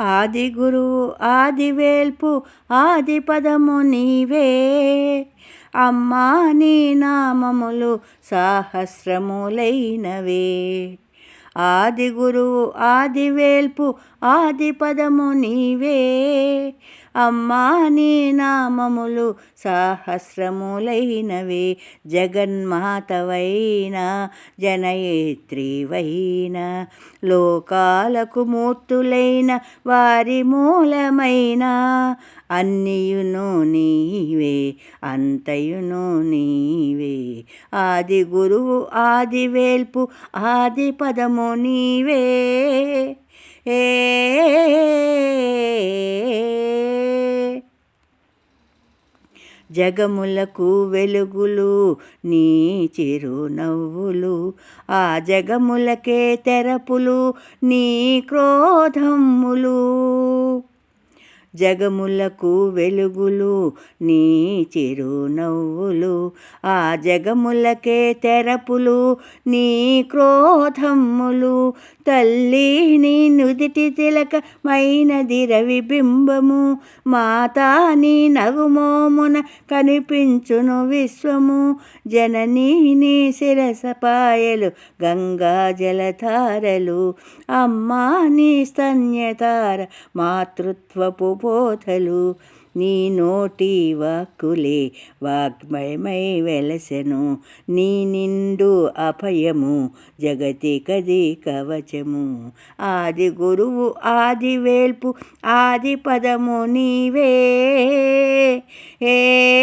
ఆది గురువు ఆది వేల్పు ఆది పదము నీవే. అమ్మా నీ నామములు సాహస్రములైనవే. ఆది గురువు ఆది వేల్పు ఆది పదము నీవే. అమ్మా నీ నామములు సహస్రములైనవే. జగన్మాతవైన జనయేత్రివైన లోకాలకు మూర్తులైన వారి మూలమైన. అన్నియును నీవే అంతయును నీవే. ఆది గురువు ఆది వేల్పు ఆది పదము నీవే. ఏ జగములకు వెలుగులు నీ చిరునవ్వులు. ఆ జగములకే తెరపులు నీ క్రోధములు. జగములకు వెలుగులు నీ చిరునవ్వులు. ఆ జగములకే తెరపులు నీ క్రోధమ్ములు తల్లి నీ నుదిటి తిలకమైనది రవిబింబము మాతా నీ నగుమోమున కనిపించును విశ్వము. జననీ నీ శిరసపాయలు గంగా జలధారలు. అమ్మా నీ స్తన్యతార మాతృత్వపు పోతలు నీ నోటి వాక్కులే వాగ్మయమై వెలసెను. నీ నిండు అభయము జగతి కది కవచము. ఆది గురువు ఆది వేల్పు ఆది పదము నీవే. ఏ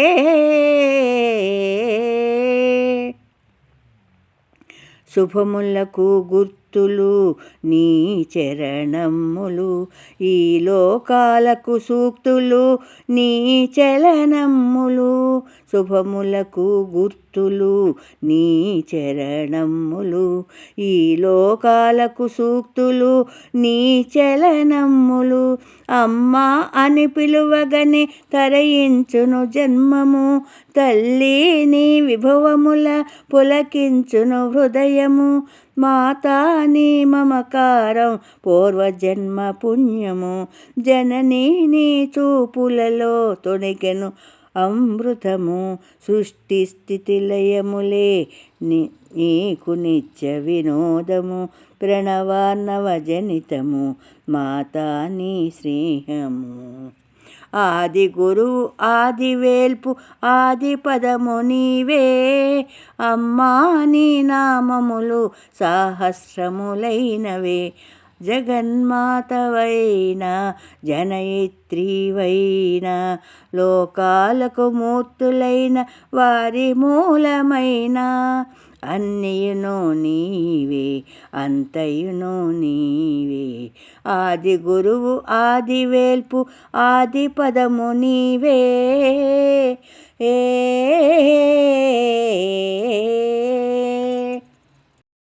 శుభములకు గుర్తులు నీ చరణములు. ఈ లోకాలకు సూక్తులు నీ చలనమ్ములు శుభములకు గుర్తులు నీ చరణములు. ఈ లోకాలకు సూక్తులు నీ చలనమ్ములు అమ్మా అని పిలువగని తరయించును జన్మము. తల్లి నీ విభవముల పులకించును హృదయము. మాతా నీ మమకారం పూర్వజన్మ పుణ్యము. జననీ నీ చూపులలో తొణికెను అమృతము. సృష్టి స్థితి లయములే నీకు నిత్య వినోదము. ప్రణవాన్నవజనితము మాతా నీ స్నేహము. ఆది గురువు ఆది వేల్పు ఆది పదము నీవే. అమ్మా నీ నామములు సహస్రములైనవే. జగన్మాతవైన జనయిత్రివైన లోకాలకు మూర్తులైన వారి మూలమైన. అన్నియునో నీవే అంతయును నీ ఆది గురువు ఆది వేల్పు ఆది పదము నీవే. ఏ